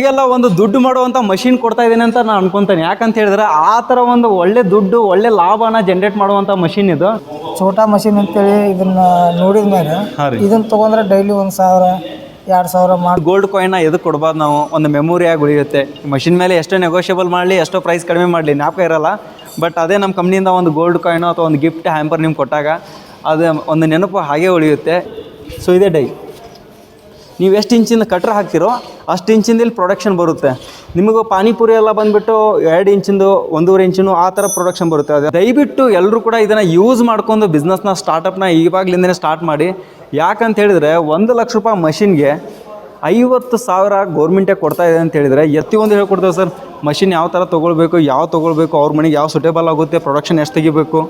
ಈಗೆಲ್ಲ ಒಂದು ದುಡ್ಡು ಮಾಡುವಂತ ಮಷಿನ್ ಕೊಡ್ತಾ ಇದ್ದೀನಿ ಅಂತ ನಾನು ಅನ್ಕೊಂತೇನೆ. ಯಾಕಂತ ಹೇಳಿದ್ರೆ ಆ ಥರ ಒಂದು ಒಳ್ಳೆ ದುಡ್ಡು ಒಳ್ಳೆ ಲಾಭನ ಜನರೇಟ್ ಮಾಡುವಂತ ಮಷಿನ್ ಇದು. ಛೋಟಾ ಮಷಿನ್ ಅಂತೇಳಿ ಇದನ್ನ ನೋಡಿದ ಮೇಲೆ ಹಾಂ ರೀ. ಇದನ್ನ ತಗೊಂಡ್ರೆ ಡೈಲಿ ಒಂದು ಸಾವಿರ ಎರಡು ಸಾವಿರ ಮಾಡಿ ಗೋಲ್ಡ್ ಕಾಯಿನ್ನ ಎದಕ್ಕೆ ಕೊಡಬಾರ್ದು ನಾವು? ಒಂದು ಮೆಮೊರಿಯಾಗಿ ಉಳಿಯುತ್ತೆ. ಮಷಿನ್ ಮೇಲೆ ಎಷ್ಟೋ ನೆಗೋಷಿಯಬಲ್ ಮಾಡಲಿ ಎಷ್ಟೋ ಪ್ರೈಸ್ ಕಡಿಮೆ ಮಾಡಲಿ ಜ್ಞಾಪಕ ಇರಲ್ಲ. ಬಟ್ ಅದೇ ನಮ್ಮ ಕಂಪ್ನಿಯಿಂದ ಒಂದು ಗೋಲ್ಡ್ ಕಾಯಿನೋ ಅಥವಾ ಒಂದು ಗಿಫ್ಟ್ ಹ್ಯಾಂಪರ್ ನಿಮ್ಗೆ ಕೊಟ್ಟಾಗ ಅದು ಒಂದು ನೆನಪು ಹಾಗೆ ಉಳಿಯುತ್ತೆ. ಸೊ ಇದೇ ಡೈ ನೀವು ಎಷ್ಟು ಇಂಚಿಂದ ಕಟ್ರ ಹಾಕ್ತಿರೋ ಅಷ್ಟು ಇಂಚಿಂದ ಇಲ್ಲಿ ಪ್ರೊಡಕ್ಷನ್ ಬರುತ್ತೆ. ನಿಮಗೂ ಪಾನಿಪುರಿ ಎಲ್ಲ ಬಂದುಬಿಟ್ಟು ಎರಡು ಇಂಚಿಂದು ಒಂದೂವರೆ ಇಂಚಿನ ಆ ಥರ ಪ್ರೊಡಕ್ಷನ್ ಬರುತ್ತೆ. ಅದು ದಯವಿಟ್ಟು ಎಲ್ಲರೂ ಕೂಡ ಇದನ್ನು ಯೂಸ್ ಮಾಡ್ಕೊಂಡು ಬಿಸ್ನೆಸ್ನ ಸ್ಟಾರ್ಟಪ್ನ ಇವಾಗಲಿಂದನೇ ಸ್ಟಾರ್ಟ್ ಮಾಡಿ. ಯಾಕಂತ ಹೇಳಿದ್ರೆ ಒಂದು ಲಕ್ಷ ರೂಪಾಯಿ ಮಷಿನ್ಗೆ ಐವತ್ತು ಸಾವಿರ ಗೌರ್ಮೆಂಟೇ ಕೊಡ್ತಾ ಇದೆ ಅಂತ ಹೇಳಿದರೆ ಎತ್ತಿ ಒಂದು ಹೇಳ್ಕೊಡ್ತೇವೆ ಸರ್. ಮಷಿನ್ ಯಾವ ಥರ ತೊಗೊಳ್ಬೇಕು, ಯಾವ ತೊಗೊಳ್ಬೇಕು, ಅವ್ರ ಮನೆಗೆ ಯಾವ ಸುಟೇಬಲ್ ಆಗುತ್ತೆ ಪ್ರೊಡಕ್ಷನ್ ಎಷ್ಟು ತೆಗಿಬೇಕು?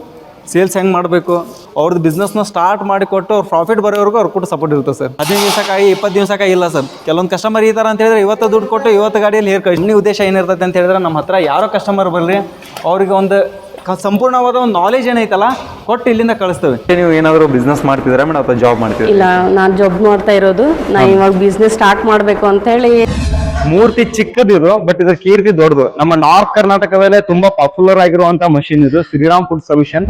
ಸೇಲ್ಸ್ ಹೆಂಗೆ ಮಾಡಬೇಕು ಅವ್ರದ್ದು ಬಿಸ್ನೆಸ್ನ ಸ್ಟಾರ್ಟ್ ಮಾಡಿಕೊಟ್ಟು ಅವ್ರು ಪ್ರಾಫಿಟ್ ಬರೋವರೆಗೂ ಅವ್ರು ಕೂಡ ಸಪೋರ್ಟ್ ಇರುತ್ತೆ ಸರ್. ಹದಿನೈದು ದಿವಸಕ್ಕಾಗಿ ಇಪ್ಪತ್ತು ದಿವಸಕ್ಕಾಗಿ ಇಲ್ಲ ಸರ್. ಕೆಲವೊಂದು ಕಸ್ಟಮರ್ ಈ ಥರ ಅಂತ ಹೇಳಿದ್ರೆ ಇವತ್ತು ದುಡ್ಡು ಕೊಟ್ಟು ಇವತ್ತು ಗಾಡಿಯಲ್ಲಿ ಹೇರ್ ಕಳಿಸಿ ಉದ್ದೇಶ ಏನಿರ್ತೈತೆ ಅಂತ ಹೇಳಿದ್ರೆ ನಮ್ಮ ಹತ್ರ ಯಾರೋ ಕಸ್ಟಮರ್ ಬರಲಿ ಅವ್ರಿಗೆ ಒಂದು ಕ- ಸಂಪೂರ್ಣವಾದ ಒಂದು ನಾಲೆಜ್ ಏನೈತಲ್ಲ ಕೊಟ್ಟು ಇಲ್ಲಿಂದ ಕಳಿಸ್ತೇವೆ. ನೀವು ಏನಾದರೂ ಬಿಸ್ನೆಸ್ ಮಾಡ್ತಿದ್ದೀರಾ ಮೇಡಮ್ ಅಥವಾ ಜಾಬ್ ಮಾಡ್ತೀವಿ ಇಲ್ಲ ನಾನು ಜಾಬ್ ಮಾಡ್ತಾ ಇರೋದು. ನಾ ಇವಾಗ ಬಿಸ್ನೆಸ್ ಸ್ಟಾರ್ಟ್ ಮಾಡಬೇಕು ಅಂತ ಹೇಳಿ ಮೂರ್ತಿ ಚಿಕ್ಕದಿದು ಬಟ್ ಇದ್ರ ಕೀರ್ತಿ ದೊಡ್ಡದು. ನಮ್ಮ ನಾರ್ತ್ ಕರ್ನಾಟಕದಲ್ಲೇ ತುಂಬಾ ಪಾಪ್ಯುಲರ್ ಆಗಿರುವಂತ ಮಷಿನ್ ಇದು ಶ್ರೀರಾಮ್ ಫುಡ್ ಸೊಲ್ಯೂಷನ್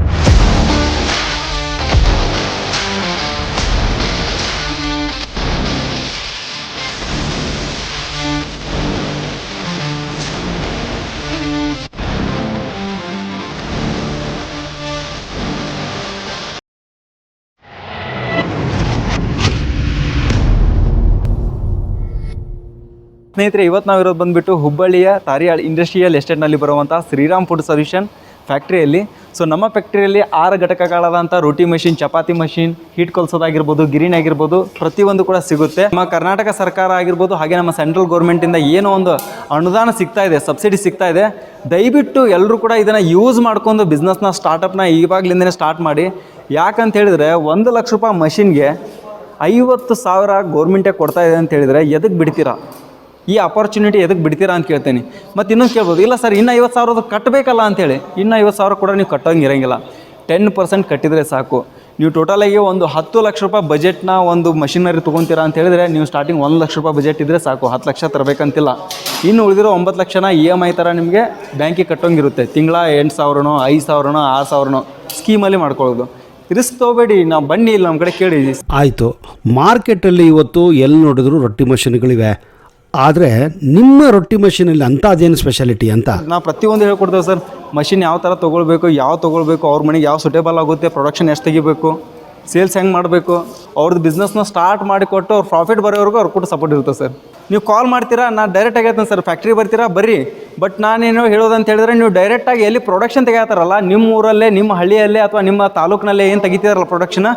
ಸ್ನೇಹಿತರೆ, ಇವತ್ತು ನಾವು ಇರೋದು ಬಂದ್ಬಿಟ್ಟು ಹುಬ್ಬಳ್ಳಿಯ ತಾರಿಯಾಳ್ ಇಂಡಸ್ಟ್ರಿಯಲ್ ಎಸ್ಟೇಟ್ನಲ್ಲಿ ಬರುವಂಥ ಶ್ರೀರಾಮ್ ಫುಡ್ ಸೊಲ್ಯೂಷನ್ ಫ್ಯಾಕ್ಟ್ರಿಯಲ್ಲಿ. ಸೊ ನಮ್ಮ ಫ್ಯಾಕ್ಟ್ರಿಯಲ್ಲಿ ಆರು ಘಟಕಗಳಾದಂಥ roti machine, chapati machine, heat ಕೊಲ್ಸೋದಾಗಿರ್ಬೋದು ಗಿರಿನ್ ಆಗಿರ್ಬೋದು ಪ್ರತಿಯೊಂದು ಕೂಡ ಸಿಗುತ್ತೆ. ನಮ್ಮ ಕರ್ನಾಟಕ ಸರ್ಕಾರ ಆಗಿರ್ಬೋದು, ಹಾಗೆ ನಮ್ಮ ಸೆಂಟ್ರಲ್ ಗೌರ್ಮೆಂಟಿಂದ ಏನೋ ಒಂದು ಅನುದಾನ ಸಿಗ್ತಾ ಇದೆ, ಸಬ್ಸಿಡಿ ಸಿಗ್ತಾ ಇದೆ. ದಯವಿಟ್ಟು ಎಲ್ಲರೂ ಕೂಡ ಇದನ್ನು ಯೂಸ್ ಮಾಡ್ಕೊಂಡು ಬಿಸ್ನೆಸ್ನ ಸ್ಟಾರ್ಟಪ್ನ ಇವಾಗಲಿಂದನೇ ಸ್ಟಾರ್ಟ್ ಮಾಡಿ. ಯಾಕಂತ ಹೇಳಿದ್ರೆ, ಒಂದು ಲಕ್ಷ ರೂಪಾಯಿ ಮಷಿನ್ಗೆ ಐವತ್ತು ಸಾವಿರ ಗೌರ್ಮೆಂಟೇ ಕೊಡ್ತಾ ಇದೆ ಅಂತ ಹೇಳಿದರೆ ಎದಕ್ಕೆ ಬಿಡ್ತೀರಾ? ಈ ಅಪರ್ಚುನಿಟಿ ಎದಕ್ಕೆ ಬಿಡ್ತೀರಾ ಅಂತ ಕೇಳ್ತೇನೆ. ಮತ್ತು ಇನ್ನೊಂದು ಕೇಳ್ಬೋದು. ಇಲ್ಲ ಸರ್, ಇನ್ನೂ ಐವತ್ತು ಸಾವಿರದ ಕಟ್ಟಬೇಕಲ್ಲ ಅಂಥೇಳಿ ಇನ್ನೂ ಐವತ್ತು ಸಾವಿರ ಕೂಡ ನೀವು ಕಟ್ಟೋಂಗೆ ಇರೋಂಗಿಲ್ಲ. ಟೆನ್ ಪರ್ಸೆಂಟ್ ಕಟ್ಟಿದರೆ ಸಾಕು. ನೀವು ಟೋಟಲಾಗಿ ಒಂದು ಹತ್ತು ಲಕ್ಷ ರೂಪಾಯಿ ಬಜೆಟ್ನ ಒಂದು ಮಷಿನರಿ ತೊಗೊತೀರಾ ಅಂತ ಹೇಳಿದ್ರೆ ನೀವು ಸ್ಟಾರ್ಟಿಂಗ್ ಒಂದು ಲಕ್ಷ ರೂಪಾಯಿ ಬಜೆಟ್ ಇದ್ದರೆ ಸಾಕು. ಹತ್ತು ಲಕ್ಷ ತರಬೇಕಂತಿಲ್ಲ. ಇನ್ನು ಉಳಿದಿರೋ ಒಂಬತ್ತು ಲಕ್ಷನ ಇ ಎಂ ಐ ಥರ ನಿಮಗೆ ಬ್ಯಾಂಕಿಗೆ ಕಟ್ಟೋಂಗಿರುತ್ತೆ ತಿಂಗಳ ಎಂಟು ಸಾವಿರನೋ, ಐದು ಸಾವಿರನೋ, ಆರು ಸಾವಿರನೋ ಸ್ಕೀಮಲ್ಲಿ ಮಾಡ್ಕೊಳ್ಳೋದು. ರಿಸ್ಕ್ ತೊಗೋಬೇಡಿ. ನಾವು ಬನ್ನಿ ಇಲ್ಲಿ ನಮ್ಮ ಕಡೆ ಕೇಳಿ. ಆಯಿತು. ಮಾರ್ಕೆಟಲ್ಲಿ ಇವತ್ತು ಎಲ್ಲಿ ನೋಡಿದ್ರು ರೊಟ್ಟಿ ಮಷಿನ್ಗಳಿವೆ ಆದರೆ ನಿಮ್ಮ ರೊಟ್ಟಿ ಮಷೀನಲ್ಲಿ ಅಂಥದ್ದೇನು ಸ್ಪೆಷಾಲಿಟಿ ಅಂತ? ನಾವು ಪ್ರತಿಯೊಂದು ಹೇಳ್ಕೊಡ್ತೇವೆ ಸರ್ ಮಷಿನ್ ಯಾವ ಥರ ತೊಗೊಳ್ಬೇಕು, ಯಾವ ತೊಗೊಳ್ಬೇಕು, ಅವ್ರ ಮನೆಗೆ ಯಾವ ಸುಟೇಬಲ್ ಆಗುತ್ತೆ ಪ್ರೊಡಕ್ಷನ್ ಎಷ್ಟು ತೆಗಿಬೇಕು ಸೇಲ್ಸ್ ಹೆಂಗೆ ಮಾಡಬೇಕು ಅವ್ರದ್ದು ಬಿಸ್ನೆಸ್ನ ಸ್ಟಾರ್ಟ್ ಮಾಡಿಕೊಟ್ಟು ಅವ್ರು ಪ್ರಾಫಿಟ್ ಬರೋವರೆಗೂ ಅವ್ರು ಕೂಡ ಸಪೋರ್ಟ್ ಇರುತ್ತೆ ಸರ್. ನೀವು ಕಾಲ್ ಮಾಡ್ತೀರಾ ನಾನು ಡೈರೆಕ್ಟ್ ಆಗೈತೆ ಸರ್ ಫ್ಯಾಕ್ಟ್ರಿ ಬರ್ತೀರಾ, ಬರ್ರಿ. ಬಟ್ ನಾನೇನು ಹೇಳೋದಂತ ಹೇಳಿದ್ರೆ ನೀವು ಡೈರೆಕ್ಟಾಗಿ ಎಲ್ಲಿ ಪ್ರೊಡಕ್ಷನ್ ತೆಗಿತಾರಲ್ಲ ನಿಮ್ಮ ಊರಲ್ಲೇ, ನಿಮ್ಮ ಹಳ್ಳಿಯಲ್ಲೇ ಅಥವಾ ನಿಮ್ಮ ತಾಲೂಕಿನಲ್ಲೇ ಏನು ತೆಗಿತೀರಲ್ಲ ಪ್ರೊಡಕ್ಷನ್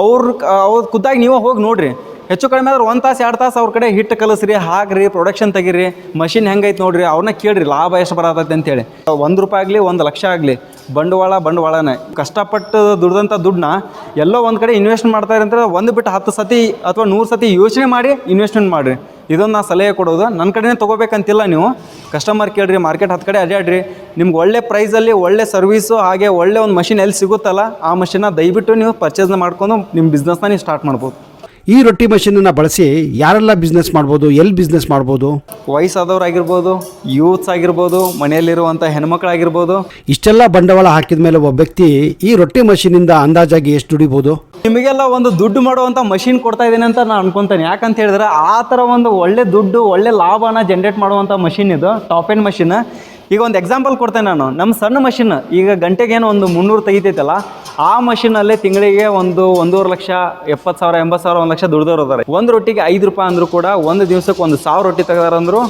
ಅವ್ರ ಅವ್ರ ಖುದ್ದಾಗಿ ನೀವೇ ಹೋಗಿ ನೋಡ್ರಿ. ಹೆಚ್ಚು ಕಡಿಮೆ ಆದ್ರೆ ಒಂದು ತಾಸು, ಎರಡು ತಾಸು ಅವ್ರ ಕಡೆ ಹಿಟ್ಟು ಕಲಸ್ರಿ, ಹಾಕ್ರಿ ಪ್ರೊಡಕ್ಷನ್ ತೆಗೀರಿ. ಮಷಿನ್ ಹೆಂಗೈತೆ ನೋಡ್ರಿ ಅವ್ರನ್ನ ಕೇಳ್ರಿ, ಲಾಭ ಎಷ್ಟು ಬರತೈತೆ ಅಂತೇಳಿ. ಒಂದು ರೂಪಾಯಿ ಆಗಲಿ, ಒಂದು ಲಕ್ಷ ಆಗಲಿ, ಬಂಡವಾಳ ಬಂಡವಾಳನೇ. ಕಷ್ಟಪಟ್ಟು ದುಡ್ದಂಥ ದುಡ್ಡನ್ನ ಎಲ್ಲೋ ಒಂದು ಕಡೆ ಇನ್ವೆಸ್ಟ್ ಮಾಡ್ತಾರೆ ಅಂದರೆ ಒಂದು ಬಿಟ್ಟು ಹತ್ತು ಸತಿ ಅಥವಾ ನೂರು ಸತಿ ಯೋಚನೆ ಮಾಡಿ ಇನ್ವೆಸ್ಟ್ಮೆಂಟ್ ಮಾಡಿರಿ. ಇದೊಂದು ನಾ ಸಲಹೆ ಕೊಡೋದು. ನನ್ನ ಕಡೆನೇ ತೊಗೋಬೇಕಂತಿಲ್ಲ ನೀವು. ಕಸ್ಟಮರ್ ಕೇಳ್ರಿ ಮಾರ್ಕೆಟ್ ಹತ್ತು ಕಡೆ ಅಡ್ಡಾಡ್ರಿ ನಿಮ್ಗೆ ಒಳ್ಳೆ ಪ್ರೈಸಲ್ಲಿ ಒಳ್ಳೆ ಸರ್ವೀಸು ಹಾಗೆ ಒಳ್ಳೆ ಒಂದು ಮಷಿನ್ ಎಲ್ಲಿ ಸಿಗುತ್ತಲ್ಲ, ಆ ಮಷಿನ್ನ ದಯವಿಟ್ಟು ನೀವು ಪರ್ಚೇಸ್ನ ಮಾಡ್ಕೊಂಡು ನಿಮ್ಮ ಬಿಸ್ನೆಸ್ನ ನೀವು ಸ್ಟಾರ್ಟ್ ಮಾಡ್ಬೋದು. ಈ ರೊಟ್ಟಿ ಮಷೀನನ್ನು ಬಳಸಿ ಯಾರೆಲ್ಲ ಬಿಸ್ನೆಸ್ ಮಾಡ್ಬೋದು ಎಲ್ಲಿ ಬಿಸ್ನೆಸ್ ಮಾಡ್ಬೋದು? ವಯಸ್ಸಾದವರಾಗಿರ್ಬೋದು ಯೂತ್ಸ್ ಆಗಿರ್ಬೋದು ಮನೆಯಲ್ಲಿರುವಂಥ ಹೆಣ್ಮಕ್ಳಾಗಿರ್ಬೋದು. ಇಷ್ಟೆಲ್ಲ ಬಂಡವಾಳ ಹಾಕಿದ ಮೇಲೆ ಒಬ್ಬ ವ್ಯಕ್ತಿ ಈ ರೊಟ್ಟಿ ಮಷೀನಿಂದ ಅಂದಾಜಾಗಿ ಎಷ್ಟು ದುಡಿಬೋದು? ನಿಮಗೆಲ್ಲ ಒಂದು ದುಡ್ಡು ಮಾಡುವಂಥ ಮಷಿನ್ ಕೊಡ್ತಾ ಇದ್ದೀನಿ ಅಂತ ನಾನು ಅನ್ಕೊತೇನೆ. ಯಾಕಂತ ಹೇಳಿದ್ರೆ ಆ ಥರ ಒಂದು ಒಳ್ಳೆ ದುಡ್ಡು ಒಳ್ಳೆ ಲಾಭನ ಜನ್ರೇಟ್ ಮಾಡುವಂಥ ಮಷಿನ್ ಇದು ಟಾಪ್ ಎಂಡ್ ಮಷಿನ್ ಈಗ ಒಂದು ಎಕ್ಸಾಂಪಲ್ ಕೊಡ್ತೇನೆ ನಾನು. ನಮ್ಮ ಸಣ್ಣ ಮಷಿನ್ ಈಗ ಗಂಟೆಗೇನು ಒಂದು ಮುನ್ನೂರು ತೆಗಿತೈತಲ್ಲ, ಆ ಮಷಿನಲ್ಲೇ ತಿಂಗಳಿಗೆ ಒಂದು ಒಂದೂವರೆ ಲಕ್ಷ, ಎಪ್ಪತ್ತು ಸಾವಿರ, ಎಂಬತ್ತು ಸಾವಿರ, ಒಂದು ಲಕ್ಷ ದುಡ್ದವ್ರು ಇದ್ದಾರೆ ಒಂದು ರೊಟ್ಟಿಗೆ ಐದು ರೂಪಾಯಿ ಅಂದರೂ ಕೂಡ ಒಂದು ದಿವಸಕ್ಕೆ ಒಂದು ಸಾವಿರ ರೊಟ್ಟಿ ತೆಗೆದಾರಂದ್ರು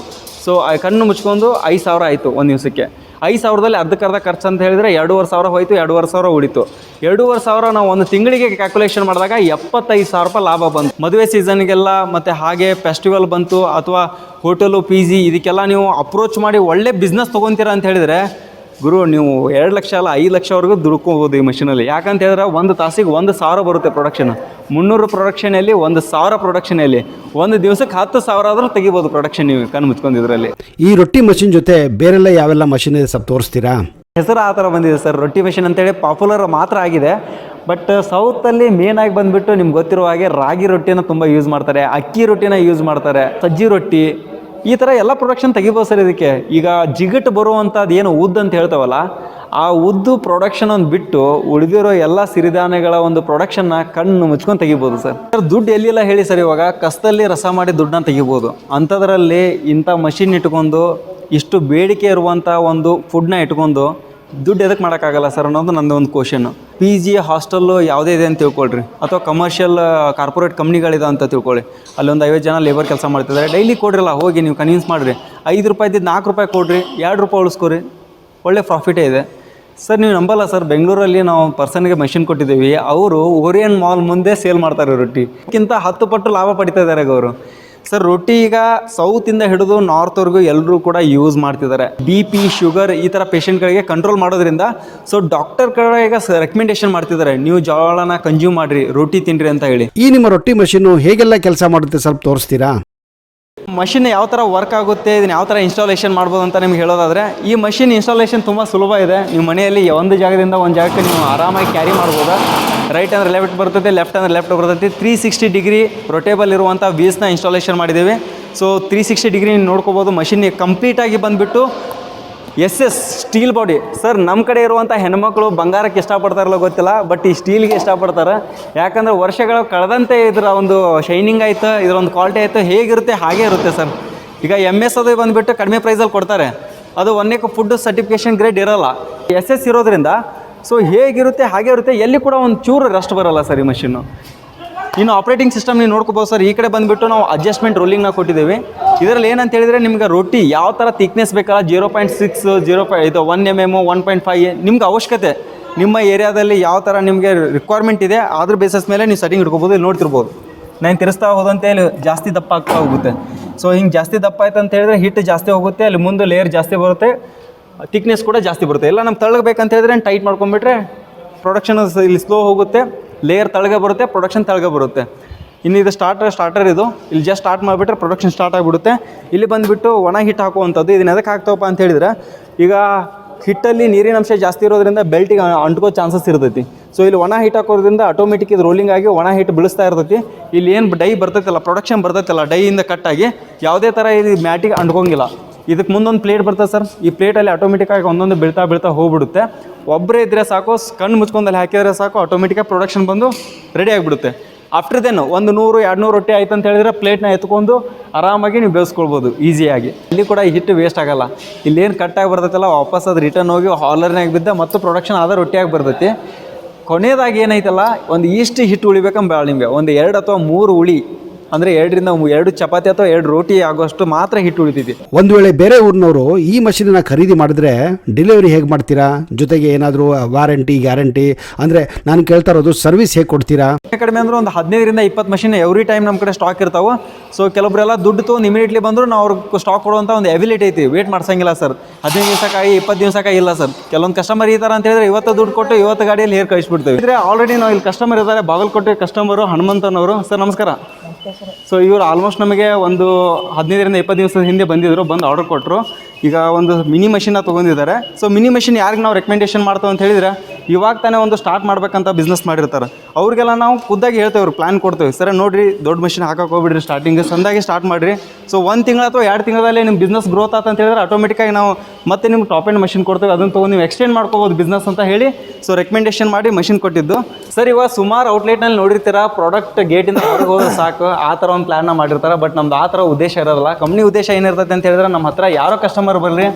ಸೊ ಕಣ್ಣು ಮುಚ್ಕೊಂಡು ಐದು ಸಾವಿರ ಆಯಿತು ಒಂದು ದಿವಸಕ್ಕೆ. ಐದು ಸಾವಿರದಲ್ಲಿ ಅರ್ಧಕ್ಕರ್ಧ ಖರ್ಚು ಅಂತ ಹೇಳಿದರೆ ಎರಡೂವರೆ ಸಾವಿರ ಹೋಯಿತು, ಎರಡೂವರೆ ಸಾವಿರ ಉಳಿತು. ಎರಡೂವರೆ ಸಾವಿರ ನಾವು ಒಂದು ತಿಂಗಳಿಗೆ ಕ್ಯಾಲ್ಕುಲೇಷನ್ ಮಾಡಿದಾಗ ಎಪ್ಪತ್ತೈದು ಸಾವಿರ ರೂಪಾಯಿ ಲಾಭ ಬಂತು. ಮದುವೆ ಸೀಸನ್ಗೆಲ್ಲ ಮತ್ತು ಹಾಗೆ ಫೆಸ್ಟಿವಲ್ ಬಂತು, ಅಥವಾ ಹೋಟೆಲು ಪಿ ಜಿ ಇದಕ್ಕೆಲ್ಲ ನೀವು ಅಪ್ರೋಚ್ ಮಾಡಿ ಒಳ್ಳೆ ಬಿಸ್ನೆಸ್ ತೊಗೊತೀರಾ ಅಂತ ಹೇಳಿದರೆ ಗುರು ನೀವು ಎರಡು ಲಕ್ಷ ಅಲ್ಲ ಐದು ಲಕ್ಷವರೆಗೂ ದುಡ್ಕೋಬೋದು ಈ ಮಷಿನಲ್ಲಿ ಯಾಕಂತ ಹೇಳಿದ್ರೆ ಒಂದು ತಾಸಿಗೆ ಒಂದು ಸಾವಿರ ಬರುತ್ತೆ ಪ್ರೊಡಕ್ಷನ್ ಮುನ್ನೂರು ಪ್ರೊಡಕ್ಷನಲ್ಲಿ ಒಂದು ಸಾವಿರ ಪ್ರೊಡಕ್ಷನಲ್ಲಿ ಒಂದು ದಿವಸಕ್ಕೆ ಹತ್ತು ಸಾವಿರ ಆದರೂ ತೆಗಿಬೋದು ಪ್ರೊಡಕ್ಷನ್ ನೀವು ಕಣ್ಣು ಮುಚ್ಕೊಂಡಿದ್ರಲ್ಲಿ ಈ ರೊಟ್ಟಿ ಮಷಿನ್ ಜೊತೆ ಬೇರೆಲ್ಲ ಯಾವೆಲ್ಲ ಮಷಿನ್ ಇದೆ ಸ್ವಲ್ಪ ತೋರಿಸ್ತೀರಾ? ಹೆಸರು ಆ ಥರ ಬಂದಿದೆ ಸರ್. ರೊಟ್ಟಿ ಮಷಿನ್ ಅಂತೇಳಿ ಪಾಪ್ಯುಲರ್ ಮಾತ್ರ ಆಗಿದೆ. ಬಟ್ ಸೌತಲ್ಲಿ ಮೇನಾಗಿ ಆಗಿ ಬಂದುಬಿಟ್ಟು ನಿಮ್ಗೆ ಗೊತ್ತಿರುವ ಹಾಗೆ ರಾಗಿ ರೊಟ್ಟಿನ ತುಂಬ ಯೂಸ್ ಮಾಡ್ತಾರೆ ಅಕ್ಕಿ ರೊಟ್ಟಿನ ಯೂಸ್ ಮಾಡ್ತಾರೆ ಸಜ್ಜಿ ರೊಟ್ಟಿ ಈ ಥರ ಎಲ್ಲ ಪ್ರೊಡಕ್ಷನ್ ತೆಗಿಬೋದು ಸರ್ ಇದಕ್ಕೆ. ಈಗ ಜಿಗಟ್ ಬರುವಂಥದ್ದು ಏನು ಉದ್ದು ಅಂತ ಹೇಳ್ತಾವಲ್ಲ, ಆ ಉದ್ದು ಪ್ರೊಡಕ್ಷನ್ ಒಂದು ಬಿಟ್ಟು ಉಳಿದಿರೋ ಎಲ್ಲ ಸಿರಿಧಾನ್ಯಗಳ ಒಂದು ಪ್ರೊಡಕ್ಷನ್ನ ಕಣ್ಣು ಮುಚ್ಕೊಂಡು ತೆಗಿಬೋದು ಸರ್. ಸರ್, ದುಡ್ಡು ಎಲ್ಲಿಲ್ಲ ಹೇಳಿ ಸರ್ ಇವಾಗ ಕಸದಲ್ಲಿ ರಸ ಮಾಡಿ ದುಡ್ಡನ್ನ ತೆಗಿಬೋದು. ಅಂಥದ್ರಲ್ಲಿ ಇಂಥ ಮಷಿನ್ ಇಟ್ಕೊಂಡು ಇಷ್ಟು ಬೇಡಿಕೆ ಇರುವಂಥ ಒಂದು ಫುಡ್ನ ಇಟ್ಕೊಂಡು ದುಡ್ಡು ಎದಕ್ಕೆ ಮಾಡೋಕ್ಕಾಗಲ್ಲ ಸರ್ ಅನ್ನೋದು ನಂದು ಒಂದು ಕ್ವಶನ್ ಪಿ ಜಿ ಹಾಸ್ಟೆಲ್ಲು ಯಾವುದೇ ಇದೆ ಅಂತ ತಿಳ್ಕೊಳ್ರಿ. ಅಥವಾ ಕಮರ್ಷಿಯಲ್ ಕಾರ್ಪೊರೇಟ್ ಕಂಪ್ನಿಗಳಿದೆ ಅಂತ ತಿಳ್ಕೊಳ್ಳಿ ಅಲ್ಲೊಂದು ಐವತ್ತು ಜನ ಲೇಬರ್ ಕೆಲಸ ಮಾಡ್ತಿದ್ದಾರೆ ಡೈಲಿ ಕೊಡ್ರಲ್ಲ, ಹೋಗಿ ನೀವು ಕನ್ವಿನ್ಸ್ ಮಾಡಿರಿ. ಐದು ರೂಪಾಯಿದ್ದು ನಾಲ್ಕು ರೂಪಾಯಿ ಕೊಡ್ರಿ, ಎರಡು ರೂಪಾಯಿ ಉಳಿಸ್ಕೊರಿ. ಒಳ್ಳೆ ಪ್ರಾಫಿಟೇ ಇದೆ. ಸರ್ ನೀವು ನಂಬಲ್ಲ ಸರ್ ಬೆಂಗಳೂರಲ್ಲಿ ನಾವು ಪರ್ಸನ್ಗೆ ಮೆಷಿನ್ ಕೊಟ್ಟಿದ್ದೀವಿ. ಅವರು ಓರಿಯನ್ ಮಾಲ್ ಮುಂದೆ ಸೇಲ್ ಮಾಡ್ತಾರೆ ರೊಟ್ಟಿ ಕ್ಕಿಂತ ಹತ್ತು ಪಟ್ಟು ಲಾಭ ಪಡಿತಾ ಇದ್ದಾರೆ ಅವರು ಸರ್ ರೊಟ್ಟಿ ಈಗ ಸೌತಿಂದ ಹಿಡಿದು ನಾರ್ತ್ವರೆಗೂ ಎಲ್ಲರೂ ಕೂಡ ಯೂಸ್ ಮಾಡ್ತಿದ್ದಾರೆ. ಬಿ ಪಿ ಶುಗರ್ ಈ ಥರ ಪೇಷಂಟ್ಗಳಿಗೆ ಕಂಟ್ರೋಲ್ ಮಾಡೋದ್ರಿಂದ ಸೊ ಡಾಕ್ಟರ್ ಕಡೆ ಈಗ ರೆಕಮೆಂಡೇಶನ್ ಮಾಡ್ತಿದ್ದಾರೆ. ನೀವು ಜೋಳನ ಕನ್ಸ್ಯೂಮ್ ಮಾಡಿರಿ ರೊಟ್ಟಿ ತಿನ್ನಿರಿ ಅಂತ ಹೇಳಿ. ಈ ನಿಮ್ಮ ರೊಟ್ಟಿ ಮಷೀನು ಹೇಗೆಲ್ಲ ಕೆಲಸ ಮಾಡುತ್ತೆ ಸ್ವಲ್ಪ ತೋರಿಸ್ತೀರಾ? ಮಷಿನ್ ಯಾವ ಥರ ವರ್ಕ್ ಆಗುತ್ತೆ ಇದನ್ನ ಯಾವ ಥರ ಇನ್ಸ್ಟಾಲೇಷನ್ ಮಾಡ್ಬೋದು ಅಂತ ನಿಮ್ಗೆ ಹೇಳೋದಾದ್ರೆ ಈ ಮಷಿನ್ ಇನ್ಸ್ಟಾಲೇಷನ್ ತುಂಬ ಸುಲಭ ಇದೆ. ನೀವು ಮನೆಯಲ್ಲಿ ಒಂದು ಜಾಗದಿಂದ ಒಂದು ಜಾಗಕ್ಕೆ ನೀವು ಆರಾಮಾಗಿ ಕ್ಯಾರಿ ಮಾಡ್ಬೋದು? ರೈಟ್ ಅಂದರೆ ಲೆಫ್ಟ್ ಬರ್ತೈತೆ ಲೆಫ್ಟ್ ಅಂದರೆ ಲೆಫ್ಟ್ ಬರ್ತೈತಿ ತ್ರೀ ಸಿಕ್ಸ್ಟಿ ಡಿಗ್ರಿ ರೊಟೇಬಲ್ ಇರುವಂಥ ವೀಸ್ನ ಇನ್ಸ್ಟಾಲೇಷನ್ ಮಾಡಿದ್ದೀವಿ. ಸೊ ತ್ರೀ ಸಿಕ್ಸ್ಟಿ ಡಿಗ್ರಿ ನೋಡ್ಕೋಬೋದು ಮಷಿನ್ ಕಂಪ್ಲೀಟಾಗಿ ಬಂದುಬಿಟ್ಟು S S steel body sir ನಮ್ಮ ಕಡೆ ಇರುವಂಥ ಹೆಣ್ಮಕ್ಳು ಬಂಗಾರಕ್ಕೆ ಇಷ್ಟಪಡ್ತಾರಲ್ಲ ಗೊತ್ತಿಲ್ಲ ಬಟ್ ಈ ಸ್ಟೀಲ್ಗೆ ಇಷ್ಟಪಡ್ತಾರೆ. ಯಾಕಂದ್ರೆ ವರ್ಷಗಳು ಕಳೆದಂತೆ ಇದರ ಒಂದು ಶೈನಿಂಗ್ ಆಯಿತು, ಇದರ ಒಂದು ಕ್ವಾಲಿಟಿ ಆಯಿತು, ಹೇಗಿರುತ್ತೆ, ಹಾಗೇ ಇರುತ್ತೆ ಸರ್ ಈಗ ಎಂ ಎಸ್ ಅದು ಬಂದುಬಿಟ್ಟು ಕಡಿಮೆ ಪ್ರೈಸಲ್ಲಿ ಕೊಡ್ತಾರೆ. ಅದು ಒಂದೇಕ ಫುಡ್ ಸರ್ಟಿಫಿಕೇಷನ್ ಗ್ರೇಡ್ ಇರೋಲ್ಲ. ಎಸ್ ಎಸ್ ಇರೋದ್ರಿಂದ ಸೊ ಹೇಗಿರುತ್ತೆ, ಹಾಗೆ ಇರುತ್ತೆ, ಎಲ್ಲಿ ಕೂಡ ಒಂದು ಚೂರು ರಸ್ಟ್ ಬರೋಲ್ಲ ಸರ್ ಈ ಮಷಿನ್ನು ಇನ್ನು ಆಪ್ರೇಟಿಂಗ್ ಸಿಸ್ಟಮ್ ನೀವು ನೋಡ್ಕೋಬೋದು ಸರ್, ಈ ಕಡೆ ಬಂದುಬಿಟ್ಟು ನಾವು ಅಡ್ಜಸ್ಟ್ಮೆಂಟ್ ರೋಲಿಂಗ್ನ ಕೊಟ್ಟಿದ್ದೀವಿ. ಇದರಲ್ಲಿ ಏನಂತ ಹೇಳಿದರೆ ನಿಮ್ಗೆ ರೊಟ್ಟಿ ಯಾವ ಥರ ತಿಕ್ನೆಸ್ ಬೇಕಲ್ಲ ಜೀರೋ ಪಾಯಿಂಟ್ ಸಿಕ್ಸ್ ಜೀರೋ ಪಾಯ್ ಇದು one M M one point five ನಿಮ್ಗೆ ಅವಶ್ಯಕತೆ. ನಿಮ್ಮ ಏರಿಯಾದಲ್ಲಿ ಯಾವ ಥರ ನಿಮಗೆ ರಿಕ್ವೈರ್ಮೆಂಟ್ ಇದೆ, ಅದ್ರ ಬೇಸಸ್ ಮೇಲೆ ನೀವು ಸೆಟ್ಟಿಂಗ್ ಇಟ್ಕೋಬೋದು, ಇಲ್ಲಿ ನೋಡ್ತಿರ್ಬೋದು. ನಾನು ತಿರ್ಸ್ತಾ ಹೋದಂತೆ ಇಲ್ಲಿ ಜಾಸ್ತಿ ದಪ್ಪ ಆಗ್ತಾ ಹೋಗುತ್ತೆ. ಸೊ ಹಿಂಗೆ ಜಾಸ್ತಿ ದಪ್ಪ ಆಯ್ತು ಅಂತ ಹೇಳಿದ್ರೆ ಹಿಟ್ಟು ಜಾಸ್ತಿ ಹೋಗುತ್ತೆ, ಅಲ್ಲಿ ಮುಂದೆ ಲೇಯರ್ ಜಾಸ್ತಿ ಬರುತ್ತೆ. ತಿಕ್ನೆಸ್ ಕೂಡ ಜಾಸ್ತಿ ಬರುತ್ತೆ. ಎಲ್ಲ ನಮ್ಗೆ ತಳಗಬೇಕಂತ ಬೇಕಂತ ಹೇಳಿದ್ರೆ ಟೈಟ್ ಮಾಡ್ಕೊಂಬಿಟ್ರೆ ಪ್ರೊಡಕ್ಷನ್ ಇಲ್ಲಿ ಸ್ಲೋ ಹೋಗುತ್ತೆ. ಲೇಯರ್ ತಳಗೆ ಬರುತ್ತೆ ಪ್ರೊಡಕ್ಷನ್ ತಳಗೆ ಬರುತ್ತೆ. ಇನ್ನು ಇದು ಸ್ಟಾರ್ಟರ್ ಸ್ಟಾರ್ಟರ್ ಇದು. ಇಲ್ಲಿ ಜಸ್ಟ್ ಸ್ಟಾರ್ಟ್ ಮಾಡಿಬಿಟ್ರೆ ಪ್ರೊಡಕ್ಷನ್ ಸ್ಟಾರ್ಟ್ ಆಗಿಬಿಡುತ್ತೆ. ಇಲ್ಲಿ ಬಂದುಬಿಟ್ಟು ಒಣ ಹಿಟ್ಟು ಹಾಕುವಂಥದ್ದು ಇದನ್ನ ಎದಕ್ಕೆ ಹಾಕ್ತವಪ್ಪ ಅಂತ ಹೇಳಿದ್ರೆ, ಈಗ ಹಿಟ್ಟಲ್ಲಿ ನೀರಿನ ಅಂಶ ಜಾಸ್ತಿ ಇರೋದ್ರಿಂದ ಬೆಲ್ಟಿಗೆ ಅಂಟ್ಕೋ ಚಾನ್ಸಸ್ ಇರ್ತೈತಿ. ಸೊ ಇಲ್ಲಿ ಒಣ ಹಿಟ್ ಹಾಕೋದ್ರಿಂದ ಆಟೋಮೆಟಿಕ್ ಇದು ರೋಲಿಂಗ್ ಆಗಿ ಒಣ ಹಿಟ್ ಬೀಳಿಸ್ತಾ ಇರ್ತೈತಿ. ಇಲ್ಲಿ ಏನು ಡೈ ಬರ್ತೈತಲ್ಲ ಪ್ರೊಡಕ್ಷನ್ ಬರ್ತೈತಲ್ಲ ಡೈಯಿಂದ ಕಟ್ಟಾಗಿ ಯಾವುದೇ ಥರ ಇದು ಮ್ಯಾಟಿಗೆ ಅಂಟ್ಕೊಂಗಿಲ್ಲ ಇದಕ್ಕೆ ಮುಂದೊಂದು ಪ್ಲೇಟ್ ಬರ್ತದೆ ಸರ್ ಈ ಪ್ಲೇಟಲ್ಲಿ ಆಟೋಮೆಟಿಕ್ಕಾಗಿ ಒಂದೊಂದು ಬೀಳ್ತಾ ಬೀಳ್ತಾ ಹೋಗ್ಬಿಡುತ್ತೆ. ಒಬ್ಬರೇ ಇದ್ದರೆ ಸಾಕು, ಕಣ್ಣು ಮುಚ್ಕೊಂಡಲ್ಲಿ ಹಾಕಿದರೆ ಸಾಕು ಆಟೋಮೆಟಿಕಾಗಿ ಪ್ರೊಡಕ್ಷನ್ ಬಂದು ರೆಡಿ ಆಗಿಬಿಡುತ್ತೆ. ಆಫ್ಟರ್ ದೆನ್ ಒಂದು ನೂರು, ಎರಡು ನೂರು ರೊಟ್ಟಿ ಆಯ್ತು ಅಂತ ಹೇಳಿದ್ರೆ ಪ್ಲೇಟ್ನ ಎತ್ಕೊಂಡು ಆರಾಮಾಗಿ ನೀವು ಬೇಯಿಸ್ಕೊಳ್ಬೋದು ಈಸಿಯಾಗಿ ಇಲ್ಲಿ ಕೂಡ ಈ ಹಿಟ್ಟು ವೇಸ್ಟ್ ಆಗಲ್ಲ. ಇಲ್ಲೇನು ಕಟ್ಟಾಗಿ ಬರ್ತೈತಲ್ಲ, ವಾಪಸ್ ಅದು ರಿಟರ್ನ್ ಹೋಗಿ ಹಾಲರ್ನಾಗ ಬಿದ್ದ ಮತ್ತು ಪ್ರೊಡಕ್ಷನ್ ಆದ ರೊಟ್ಟಿಯಾಗಿ ಬರ್ತೈತಿ. ಕೊನೆಯದಾಗಿ ಏನೈತಲ್ಲ ಒಂದು ಇಷ್ಟು ಹಿಟ್ಟು ಉಳಿಬೇಕಂಬ ನಿಮಗೆ. ಒಂದು ಎರಡು ಅಥವಾ ಮೂರು ಉಳಿ ಅಂದರೆ ಎರಡರಿಂದ ಎರಡು ಚಪಾತಿ ಅಥವಾ ಎರಡು ರೋಟಿ ಆಗೋಷ್ಟು ಮಾತ್ರ ಹಿಟ್ಟು ಉಳಿತೈತಿ ಒಂದು ವೇಳೆ ಬೇರೆ ಊರಿನವರು ಈ ಮಷೀನನ್ನ ಖರೀದಿ ಮಾಡಿದ್ರೆ ಡೆಲಿವರಿ ಹೇಗೆ ಮಾಡ್ತೀರಾ? ಜೊತೆಗೆ ಏನಾದರೂ ವಾರಂಟಿ ಗ್ಯಾರಂಟಿ? ಅಂದರೆ ನಾನು ಕೇಳ್ತಾ ಇರೋದು ಸರ್ವಿಸ್ ಹೇಗೆ ಕೊಡ್ತೀರಾ? ಕಡಿಮೆ ಅಂದ್ರೆ ಒಂದು ಹದಿನೈದರಿಂದ ಇಪ್ಪತ್ತು ಮಷೀನ್ ಎವ್ರಿ ಟೈಮ್ ನಮ್ಮ ಕಡೆ ಸ್ಟಾಕ್ ಇರ್ತಾವೆ. ಸೊ ಕೆಲವೊಬ್ಬರೆಲ್ಲ ದುಡ್ಡು ತೊಗೊಂಡು ಇಮಿಡಿಯೇಟ್ಲಿ ಬಂದರೂ ನಾವು ಅವ್ರಿಗೆ ಸ್ಟಾಕ್ ಕೊಡುವಂಥ ಒಂದು ಎಬಿಲಿಟಿ ಐತಿ. ವೇಟ್ ಮಾಡ್ಸಂಗಿಲ್ಲ ಸರ್ ಹದಿನೈದು ದಿವಸಕ್ಕಾಗಿ ಇಪ್ಪತ್ತು ದಿವಸಕ್ಕಾಗಿ ಇಲ್ಲ ಸರ್ ಕೆಲವೊಂದು ಕಸ್ಟಮರ್ ಈ ಥರ ಅಂತ ಹೇಳಿದ್ರೆ ಇವತ್ತು ದುಡ್ಡು ಕೊಟ್ಟು ಇವತ್ತು ಗಾಡಿಯಲ್ಲಿ ಹೇರ್ ಕಳಿಸ್ಬಿಡ್ತೇವೆ. ಇದ್ರೆ ಆಲ್ರೆಡಿ ನಾವು ಇಲ್ಲಿ ಕಸ್ಟಮರ್ ಇದ್ದಾರೆ. ಬಾಗಲಕೋಟೆ ಕಸ್ಟಮರು ಹನುಮಂತನವರು. ಸರ್ ನಮಸ್ಕಾರ. ಸೊ ಇವರು ಆಲ್ಮೋಸ್ಟ್ ನಮಗೆ ಒಂದು ಹದಿನೈದರಿಂದ ಇಪ್ಪತ್ತು ದಿವಸದ ಹಿಂದೆ ಬಂದಿದ್ರು, ಬಂದು ಆರ್ಡರ್ ಕೊಟ್ಟರು ಈಗ ಒಂದು ಮಿನಿ ಮಷಿನ್ನ ತೊಗೊಂಡಿದ್ದಾರೆ. ಸೊ ಮಿನಿ ಮಷಿನ್ ಯಾರಿಗೆ ನಾವು ರೆಕಮೆಂಡೇಶನ್ ಮಾಡ್ತೇವೆ ಅಂತ ಹೇಳಿದ್ರೆ, ಇವಾಗ ತಾನೇ ಒಂದು ಸ್ಟಾರ್ಟ್ ಮಾಡ್ಬೇಕಂತ ಬಿಸ್ನೆಸ್ ಮಾಡಿರ್ತಾರೆ. ಅವ್ರಿಗೆಲ್ಲ ನಾವು ಖುದ್ದಾಗಿ ಹೇಳ್ತೇವೆ ಪ್ಲ್ಯಾನ್ ಕೊಡ್ತೇವೆ. ಸರ್, ನೋಡಿರಿ, ದೊಡ್ಡ ಮಷಿನ್ ಹಾಕಕ್ಕೆ ಹೋಗ್ಬಿಡ್ರಿ ಸ್ಟಾರ್ಟಿಂಗ್ ಸಂದಾಗಿ ಸ್ಟಾರ್ಟ್ ಮಾಡಿರಿ. ಸೊ ಒಂದು ತಿಂಗಳು ಅಥವಾ ಎರಡು ತಿಂಗಳಲ್ಲಿ ನಿಮ್ಮ ಬಿಸ್ನೆಸ್ ಗ್ರೋತ್ ಆತ ಅಂತ ಹೇಳಿದ್ರೆ ಆಟೋಮೆಟಿಕ್ಕಾಗಿ ನಾವು ಮತ್ತೆ ನಿಮ್ಗೆ ಟಾಪ್ ಆ್ಯಂಡ್ ಮಷಿನ್ ಕೊಡ್ತೇವೆ, ಅದನ್ನು ತೊಗೊಂಡು ನೀವು ಎಕ್ಸ್ಟೆಂಡ್ ಮಾಡ್ಕೋಬೋದು ಬಿಸ್ನೆಸ್ ಅಂತ ಹೇಳಿ. ಸೊ ರೆಕಮೆಂಡೇಷನ್ ಮಾಡಿ ಮಷಿನ್ ಕೊಟ್ಟಿದ್ದು. ಸರ್ ಇವಾಗ ಸುಮಾರು ಔಟ್ಲೆಟ್ನಲ್ಲಿ ನೋಡಿರ್ತೀರ ಪ್ರಾಡಕ್ಟ್ ಗೇಟಿಂದ ಹೊರಗೆ ಹೋದ್ರೆ ಸಾಕು, ಆ ಥರ ಒಂದು ಪ್ಲ್ಯಾನ್ನ ಮಾಡಿರ್ತಾರೆ. ಬಟ್ ನಮ್ದು ಆ ಥರ ಉದ್ದೇಶ ಇರೋದಿಲ್ಲ. ಕಂಪ್ನಿ ಉದ್ದೇಶ ಏನಿರ್ತೈತೆ ಅಂತ ಹೇಳಿದ್ರೆ ನಮ್ಮ ಹತ್ರ ಯಾರೋ ಕಸ್ಟಮರ್ ಬರಲಿ,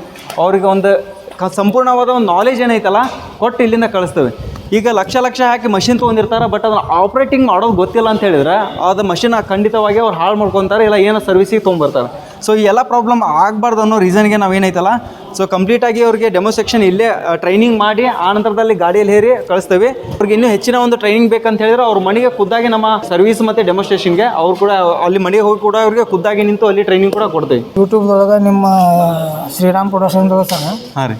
ಅವ್ರಿಗೆ ಒಂದು ಕ ಸಂಪೂರ್ಣವಾದ ಒಂದು ನಾಲೆಜ್ ಏನೈತಲ್ಲ, ಕೊಟ್ಟು ಇಲ್ಲಿಂದ ಕಳಿಸ್ತೇವೆ. ಈಗ ಲಕ್ಷ ಲಕ್ಷ ಹಾಕಿ ಮಷಿನ್ ತೊಗೊಂಡಿರ್ತಾರೆ ಬಟ್ ಅದನ್ನು ಆಪ್ರೇಟಿಂಗ್ ಮಾಡೋದು ಗೊತ್ತಿಲ್ಲ ಅಂತ ಹೇಳಿದ್ರೆ, ಅದು ಮಷಿನ್ ಖಂಡಿತವಾಗಿ ಅವ್ರು ಹಾಳು ಮಾಡ್ಕೊತಾರೆ, ಇಲ್ಲ ಏನೋ ಸರ್ವಿಸಿಗೆ ತೊಗೊಂಬರ್ತಾರೆ ಸೊ ಈ ಎಲ್ಲ ಪ್ರಾಬ್ಲಮ್ ಆಗಬಾರ್ದು ಅನ್ನೋ ರೀಸನ್ಗೆ ನಾವು ಏನೈತಲ್ಲ ಸೊ ಕಂಪ್ಲೀಟಾಗಿ ಅವ್ರಿಗೆ ಡೆಮೋ ಸೆಕ್ಷನ್ ಇಲ್ಲೇ ಟ್ರೈನಿಂಗ್ ಮಾಡಿ ಆ ನಂತರದಲ್ಲಿ ಗಾಡಿಯಲ್ಲಿ ಹೇರಿ ಕಳಿಸ್ತೇವೆ. ಅವ್ರಿಗೆ ಇನ್ನೂ ಹೆಚ್ಚಿನ ಒಂದು ಟ್ರೈನಿಂಗ್ ಬೇಕಂತ ಹೇಳಿದ್ರೆ ಅವ್ರ ಮನೆಗೆ ಖುದ್ದಾಗಿ ನಮ್ಮ ಸರ್ವಿಸ್ ಮತ್ತು ಡೆಮೋಸ್ಟ್ರೇಷನ್ಗೆ ಅವ್ರು ಕೂಡ ಅಲ್ಲಿ ಮನೆಗೆ ಹೋಗಿ ಕೂಡ ಅವ್ರಿಗೆ ಖುದ್ದಾಗಿ ನಿಂತು ಅಲ್ಲಿ ಟ್ರೈನಿಂಗ್ ಕೂಡ ಕೊಡ್ತೇವೆ. ಯೂಟ್ಯೂಬ್ದೊಳಗೆ ನಿಮ್ಮ ಶ್ರೀರಾಮ್ ಪ್ರೊಡಕ್ಷನ್ ಸರ್. ಹಾಂ ರೀ.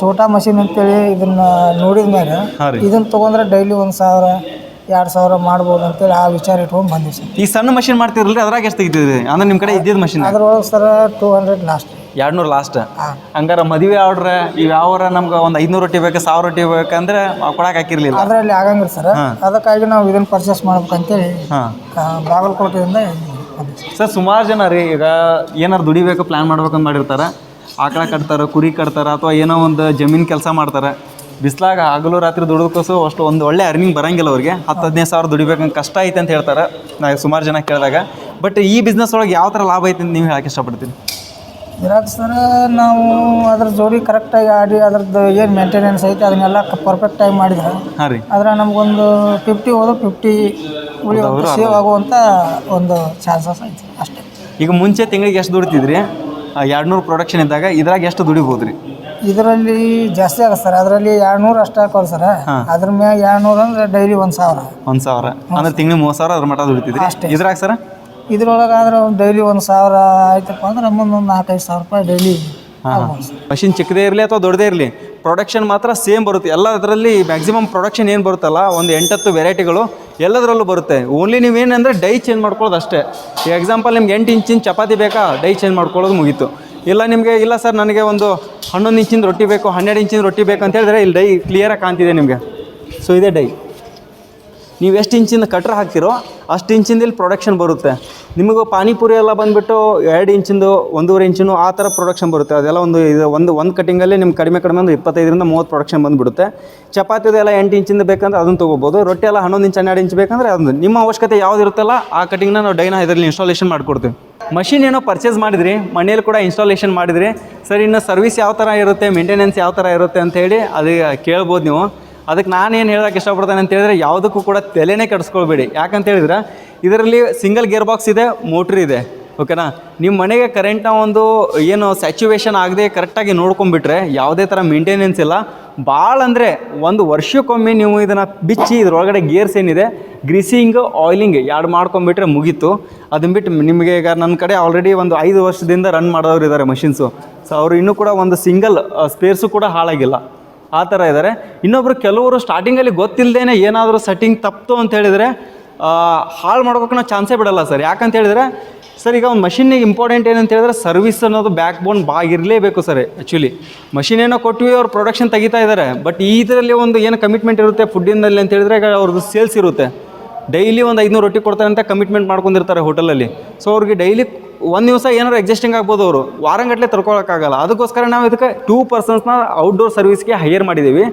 ಛೋಟಾ ಮಷಿನ್ ಅಂತೇಳಿ ಇದನ್ನ ನೋಡಿದ ಮೇಲೆ ಇದನ್ನ ತಗೊಂಡ್ರೆ ಡೈಲಿ ಒಂದು ಸಾವಿರ ಎರಡು ಸಾವಿರ ಮಾಡ್ಬೋದು ಅಂತೇಳಿ ಆ ವಿಚಾರ ಇಟ್ಕೊಂಡು ಬಂದಿವಿ ಸರ್. ಈ ಸಣ್ಣ ಮಷಿನ್ ಮಾಡ್ತಿರಲ್ರಿ? ಅದ್ರಾಗ ಎಷ್ಟು ತೆಗಿತಿದ್ರಿ? ಅಂದ್ರೆ ನಿಮ್ಮ ಕಡೆ ಇದ್ದಿದ್ದ ಮಷಿನ್ ಅದ್ರೊಳಗೆ ಸರ್ ಟೂ ಹಂಡ್ರೆಡ್ ಲಾಸ್ಟ್ ಎರಡು ನೂರು ಲಾಸ್ಟ್ ಹಂಗಾರ ಮದುವೆ ಆರ್ಡ್ರ ಈಗ ಯಾವಾರ ನಮ್ಗೆ ಒಂದು ಐದುನೂರು ರೊಟ್ಟಿ ಬೇಕು ಸಾವಿರ ರೊಟ್ಟಿ ಬೇಕಂದ್ರೆ ಕೊಡಕ್ಕೆ ಹಾಕಿರ್ಲಿಲ್ಲ. ಅದರಲ್ಲಿ ಆಗಂಗಿಲ್ಲ ಸರ್. ಅದಕ್ಕಾಗಿ ನಾವು ಇದನ್ನ ಪರ್ಚೇಸ್ ಮಾಡ್ಬೇಕಂತೇಳಿ ಬಾಗಲಕೋಟೆಯಿಂದ ಸರ್ ಸುಮಾರು ಜನ ರೀ ಈಗ ಏನಾರು ದುಡಿಬೇಕು ಪ್ಲ್ಯಾನ್ ಮಾಡ್ಬೇಕಂತ ಮಾಡಿರ್ತಾರೆ. ಆಕಳ ಕಟ್ತಾರೆ ಕುರಿ ಕಟ್ತಾರೆ ಅಥವಾ ಏನೋ ಒಂದು ಜಮೀನು ಕೆಲಸ ಮಾಡ್ತಾರೆ. ಬಿಸ್ಲಾಗ ಹಗಲು ರಾತ್ರಿ ದುಡಿದಕ್ಕೋಸು ಅಷ್ಟು ಒಂದು ಒಳ್ಳೆ ಅರ್ನಿಂಗ್ ಬರಂಗಿಲ್ಲ ಅವ್ರಿಗೆ. ಹತ್ತು ಹದಿನೈದು ಸಾವಿರ ದುಡಿಬೇಕಂತ ಕಷ್ಟ ಐತೆ ಅಂತ ಹೇಳ್ತಾರೆ ನಾ ಸುಮಾರು ಜನ ಕೇಳಿದಾಗ. ಬಟ್ ಈ ಬಿಸ್ನೆಸ್ ಒಳಗೆ ಯಾವ ಥರ ಲಾಭ ಐತೆ ಅಂತ ನೀವು ಹೇಳಕ್ಕೆ ಇಷ್ಟಪಡ್ತೀನಿ ಇರಾಕ್ ಸರ್ ನಾವು ಅದ್ರ ಜೋಡಿ ಕರೆಕ್ಟಾಗಿ ಆಡಿ ಅದ್ರದ್ದು ಏನು ಮೇಂಟೆನೆನ್ಸ್ ಐತೆ ಅದನ್ನೆಲ್ಲ ಪರ್ಫೆಕ್ಟಾಗಿ ಮಾಡಿದ್ರೆ. ಹಾಂ ರೀ. ಅದ್ರ ನಮಗೊಂದು ಫಿಫ್ಟಿ ಹೋದ್ರೆ ಫಿಫ್ಟಿ ಸೇವ್ ಆಗುವಂಥ ಒಂದು ಚಾನ್ಸಸ್ ಐತೆ ಅಷ್ಟೇ. ಈಗ ಮುಂಚೆ ತಿಂಗಳಿಗೆ ಎಷ್ಟು ದುಡಿತಿದ್ರಿ? ಎರಡು ನೂರು ಪ್ರೊಡಕ್ಷನ್ ಇದ್ದಾಗ ಇದ್ರಾಗ ಎಷ್ಟು ದುಡಿಬೋದು ರೀ ಇದರಲ್ಲಿ ಜಾಸ್ತಿ ಆಗತ್ತೆ ಸರ್. ಅದರಲ್ಲಿ ಎರಡು ನೂರು ಅಷ್ಟು ಹಾಕೋರು ಸರ್. ಅದ್ರ ಮ್ಯಾಗ ಎರಡು ನೂರು ಅಂದ್ರೆ ಡೈಲಿ ಒಂದು ಸಾವಿರ. ಒಂದು ಸಾವಿರ. ಅಂದ್ರೆ ತಿಂಗಳಿಗೆ ಮೂವತ್ತು ಸಾವಿರ ಅದ್ರ ಮಟ್ಟ ದುಡಿತಿದ್ರಿ ಅಷ್ಟೇ. ಇದ್ರಾಗ ಸರ್? ಇದ್ರೊಳಗೆ ಆದ್ರೆ ಒಂದು ಡೈಲಿ ಒಂದು ಸಾವಿರ ಆಯ್ತಪ್ಪ ಅಂದ್ರೆ ಮುಂದೊಂದು ನಾಲ್ಕೈದು ಸಾವಿರ ರೂಪಾಯಿ ಡೈಲಿ ಮಷಿನ್ ಚಿಕ್ಕದೇ ಇರಲಿ ಅಥವಾ ದೊಡ್ಡದೇ ಇರಲಿ ಪ್ರೊಡಕ್ಷನ್ ಮಾತ್ರ ಸೇಮ್ ಬರುತ್ತೆ. ಎಲ್ಲ ಅದರಲ್ಲಿ ಮ್ಯಾಕ್ಸಿಮಮ್ ಪ್ರೊಡಕ್ಷನ್ ಏನು ಬರುತ್ತಲ್ಲ ಒಂದು ಎಂಟತ್ತು ವೆರೈಟಿಗಳು ಎಲ್ಲದರಲ್ಲೂ ಬರುತ್ತೆ. ಓನ್ಲಿ ನೀವೇನಂದರೆ ಡೈ ಚೇಂಜ್ ಮಾಡ್ಕೊಳ್ಳೋದು ಅಷ್ಟೇ. ಎಕ್ಸಾಂಪಲ್ ನಿಮ್ಗೆ ಎಂಟು ಇಂಚಿನ ಚಪಾತಿ ಬೇಕಾ ಡೈ ಚೇಂಜ್ ಮಾಡ್ಕೊಳ್ಳೋದು ಮುಗೀತು. ಇಲ್ಲ ನಿಮಗೆ, ಇಲ್ಲ ಸರ್, ನನಗೆ ಒಂದು ಹನ್ನೊಂದು ಇಂಚಿನ ರೊಟ್ಟಿ ಬೇಕು, ಹನ್ನೆರಡು ಇಂಚಿನ ರೊಟ್ಟಿ ಬೇಕು ಅಂತ ಹೇಳಿದ್ರೆ ಇಲ್ಲಿ ಡೈ ಕ್ಲಿಯರಾಗಿ ಕಾಣ್ತಿದೆ ನಿಮಗೆ. ಸೊ ಇದೇ ಡೈ. ನೀವು ಎಷ್ಟು ಇಂಚಿಂದ ಕಟ್ರ್ ಹಾಕ್ತಿರೋ, ಅಷ್ಟು ಇಂಚಿಂದ ಇಲ್ಲಿ ಪ್ರೊಡಕ್ಷನ್ ಬರುತ್ತೆ. ನಿಮಗೆ ಪಾನಿಪುರಿ ಎಲ್ಲ ಬಂದುಬಿಟ್ಟು ಎರಡು ಇಂಚಿಂದು, ಒಂದೂವರೆ ಇಂಚಿನ ಆ ಥರ ಪ್ರೊಡಕ್ಷನ್ ಬರುತ್ತೆ. ಅದೆಲ್ಲ ಒಂದು ಇದು ಒಂದು ಒಂದು ಕಟಿಂಗಲ್ಲಿ ನಿಮ್ಗೆ ಕಡಿಮೆ ಕಡಿಮೆ ಒಂದು ಇಪ್ಪತ್ತೈದರಿಂದ ಮೂವತ್ತು ಪ್ರೊಡಕ್ಷನ್ ಬಂದುಬಿಡುತ್ತೆ. ಚಪಾತಿದೆಲ್ಲ ಎಂಟು ಇಂಚಿಂದ ಬೇಕಂದ್ರೆ ಅದನ್ನು ತೊಗೋಬೋದು. ರೊಟ್ಟಿ ಎಲ್ಲ ಹನ್ನೊಂದು ಇಂಚ್, ಹನ್ನೆರಡು ಇಂಚ್ ಬೇಕಂದ್ರೆ ಅದನ್ನು ನಿಮ್ಮ ಅವಶ್ಯಕತೆ ಯಾವ್ದು ಇರುತ್ತಲ್ಲ, ಆ ಕಟಿಂಗ್ನ ನಾವು ಡೈನ ಇದರಲ್ಲಿ ಇನ್ಸ್ಟಾಲೇಷನ್ ಮಾಡಿಕೊಡ್ತೀವಿ. ಮಷಿನ್ ಏನೋ ಪರ್ಚೇಸ್ ಮಾಡಿದ್ರಿ ಮನೇಲಿ ಕೂಡ ಇನ್ಸ್ಟಾಲೇಷನ್ ಮಾಡಿದ್ರಿ. ಸರ್, ಇನ್ನು ಸರ್ವಿಸ್ ಯಾವ ಥರ ಇರುತ್ತೆ ಮೇಂಟೆನೆನ್ಸ್ ಯಾವ ಥರ ಇರುತ್ತೆ ಅಂತ ಹೇಳಿ ಅದು ಕೇಳ್ಬೋದು ನೀವು. ಅದಕ್ಕೆ ನಾನು ಏನು ಹೇಳೋಕೆ ಇಷ್ಟಪಡ್ತೇನೆ ಅಂತ ಹೇಳಿದ್ರೆ, ಯಾವುದಕ್ಕೂ ಕೂಡ ತಲೆನೇ ಕೆಡಿಸ್ಕೊಳ್ಬೇಡಿ. ಯಾಕಂತ ಹೇಳಿದ್ರೆ, ಇದರಲ್ಲಿ ಸಿಂಗಲ್ ಗೇರ್ ಬಾಕ್ಸ್ ಇದೆ ಮೋಟ್ರ್ ಇದೆ. ಓಕೆನಾ ನಿಮ್ಮ ಮನೆಗೆ ಕರೆಂಟ್ನ ಒಂದು ಏನು ಸ್ಯಾಚುವೇಶನ್ ಆಗದೆ ಕರೆಕ್ಟಾಗಿ ನೋಡ್ಕೊಂಬಿಟ್ರೆ ಯಾವುದೇ ಥರ ಮೇಂಟೆನೆನ್ಸ್ ಇಲ್ಲ. ಭಾಳ ಅಂದರೆ ಒಂದು ವರ್ಷಕ್ಕೊಮ್ಮೆ ನೀವು ಇದನ್ನು ಬಿಚ್ಚಿ ಇದ್ರೊಳಗಡೆ ಗೇರ್ಸ್ ಏನಿದೆ ಗ್ರೀಸಿಂಗ್ ಆಯಿಲಿಂಗ್ ಎರಡು ಮಾಡ್ಕೊಂಬಿಟ್ರೆ ಮುಗೀತು. ಅದನ್ನ ಬಿಟ್ಟು ನಿಮಗೆ ಈಗ ನನ್ನ ಕಡೆ ಆಲ್ರೆಡಿ ಒಂದು ಐದು ವರ್ಷದಿಂದ ರನ್ ಮಾಡೋರು ಇದ್ದಾರೆ ಮಷಿನ್ಸು ಸೊ ಅವರು ಇನ್ನೂ ಕೂಡ ಒಂದು ಸಿಂಗಲ್ ಸ್ಪೇರ್ಸು ಕೂಡ ಹಾಳಾಗಿಲ್ಲ. ಆ ಥರ ಇದ್ದಾರೆ ಇನ್ನೊಬ್ಬರು ಕೆಲವರು ಸ್ಟಾರ್ಟಿಂಗಲ್ಲಿ ಗೊತ್ತಿಲ್ಲದೇ ಏನಾದರೂ ಸೆಟ್ಟಿಂಗ್ ತಪ್ಪಿತು ಅಂತ ಹೇಳಿದರೆ ಹಾಳು ಮಾಡ್ಕೋಕೆ ನಾವು ಚಾನ್ಸೇ ಬಿಡಲ್ಲ ಸರ್. ಯಾಕಂತ ಹೇಳಿದರೆ ಸರ್, ಈಗ ಒಂದು ಮಷಿನಿಗೆ ಇಂಪಾರ್ಟೆಂಟ್ ಏನಂತ ಹೇಳಿದ್ರೆ ಸರ್ವಿಸ್ ಅನ್ನೋದು ಬ್ಯಾಕ್ ಬೋನ್ ಇರಲೇಬೇಕು ಸರ್ ಆ್ಯಕ್ಚುಲಿ ಮಷಿನ್ ಏನೋ ಕೊಟ್ವಿ, ಅವ್ರು ಪ್ರೊಡಕ್ಷನ್ ತೆಗಿತಾ ಇದ್ದಾರೆ ಬಟ್ ಇದರಲ್ಲಿ ಒಂದು ಏನು ಕಮಿಟ್ಮೆಂಟ್ ಇರುತ್ತೆ ಫುಡ್ಡಿನಲ್ಲಿ ಅಂತ ಹೇಳಿದ್ರೆ ಈಗ ಅವ್ರದ್ದು ಸೇಲ್ಸ್ ಇರುತ್ತೆ. ಡೈಲಿ ಒಂದು ಐದುನೂರು ರೊಟ್ಟಿ ಕೊಡ್ತಾರೆ ಅಂತ ಕಮಿಟ್ಮೆಂಟ್ ಮಾಡ್ಕೊಂಡಿರ್ತಾರೆ ಹೋಟೆಲಲ್ಲಿ ಸೊ ಅವ್ರಿಗೆ ಡೈಲಿ ಒಂದು ದಿವಸ ಏನಾರು ಅಡ್ಜಸ್ಟಿಂಗ್ ಆಗ್ಬೋದು ಅವರು. ವಾರಂಗಟ್ಟಲೆ ತರ್ಕೊಳಕ್ಕಾಗಲ್ಲ ಅದಕ್ಕೋಸ್ಕರ ನಾವು ಇದಕ್ಕೆ ಟೂ ಪರ್ಸನ್ಸ್ನ ಔಟ್ಡೋರ್ ಸರ್ವಿಸ್ಗೆ ಹೈಯರ್ ಮಾಡಿದ್ದೀವಿ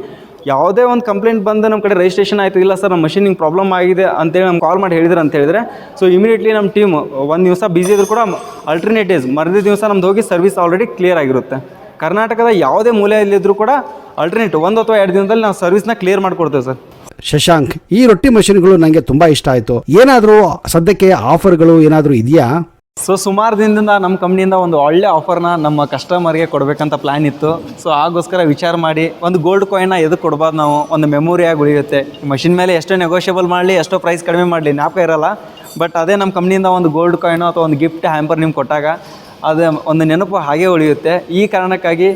ಯಾವುದೇ ಒಂದು ಕಂಪ್ಲೇಂಟ್ ಬಂದು ನಮ್ಮ ಕಡೆ ರಿಜಿಸ್ಟ್ರೇಷನ್ ಆಯಿತು, ಇಲ್ಲ ಸರ್ ನಮ್ಮ ಮಷಿನ್ ಹಿಂಗೆ ಪ್ರಾಬ್ಲಮ್ ಆಗಿದೆ ಅಂತೇಳಿ ನಮ್ಗೆ ಕಾಲ್ ಮಾಡಿ ಹೇಳಿದ್ರು ಅಂತ ಹೇಳಿದ್ರೆ ಸೊ ಇಮಿಡಿಯೇಟ್ಲಿ ನಮ್ಮ ಟೀಮ್ ಒಂದು ದಿವಸ ಬಿಸಿ ಇದ್ರು ಕೂಡ ಅಲ್ಟರ್ನೇಟಿವ್ಸ್ ಮರದ ದಿವಸ ನಮ್ದು ಹೋಗಿ ಸರ್ವಿಸ್ ಆಲ್ರೆಡಿ ಕ್ಲಿಯರ್ ಆಗಿರುತ್ತೆ. ಕರ್ನಾಟಕದ ಯಾವುದೇ ಮೂಲೆಯಲ್ಲಿದ್ದರೂ ಕೂಡ ಅಲ್ಟರ್ನೇಟ್ ಒಂದು ಅಥವಾ ಎರಡು ದಿನದಲ್ಲಿ ನಾವು ಸರ್ವಿಸ್ನ ಕ್ಲಿಯರ್ ಮಾಡಿಕೊಡ್ತೇವೆ ಸರ್ ಶಶಾಂಕ್, ಈ ರೊಟ್ಟಿ ಮಷಿನ್ಗಳು ನನಗೆ ತುಂಬ ಇಷ್ಟ ಆಯಿತು. ಏನಾದರೂ ಸದ್ಯಕ್ಕೆ ಆಫರ್ಗಳು ಏನಾದರೂ ಇದೆಯಾ? ಸೊ ಸುಮಾರು ದಿನದಿಂದ ನಮ್ಮ ಕಂಪ್ನಿಯಿಂದ ಒಂದು ಒಳ್ಳೆ ಆಫರ್ನ ನಮ್ಮ ಕಸ್ಟಮರ್ಗೆ ಕೊಡಬೇಕಂತ ಪ್ಲ್ಯಾನ್ ಇತ್ತು. ಸೊ ಆಗೋಸ್ಕರ ವಿಚಾರ ಮಾಡಿ ಒಂದು ಗೋಲ್ಡ್ ಕಾಯಿನ್ನ ಎದಕ್ಕೆ ಕೊಡ್ಬಾರ್ದು ನಾವು? ಒಂದು ಮೆಮೊರಿಯಾಗಿ ಉಳಿಯುತ್ತೆ. ಮಷಿನ್ ಮೇಲೆ ಎಷ್ಟೋ ನೆಗೋಷಿಯಬಲ್ ಮಾಡಲಿ, ಎಷ್ಟೋ ಪ್ರೈಸ್ ಕಡಿಮೆ ಮಾಡಲಿ, ಜ್ಞಾಪಕ ಇರಲ್ಲ. ಬಟ್ ಅದೇ ನಮ್ಮ ಕಂಪ್ನಿಯಿಂದ ಒಂದು ಗೋಲ್ಡ್ ಕಾಯಿನೋ ಅಥವಾ ಒಂದು ಗಿಫ್ಟ್ ಹ್ಯಾಂಪರ್ ನಿಮ್ಗೆ ಕೊಟ್ಟಾಗ ಅದು ಒಂದು ನೆನಪು ಹಾಗೆ ಉಳಿಯುತ್ತೆ. ಈ ಕಾರಣಕ್ಕಾಗಿ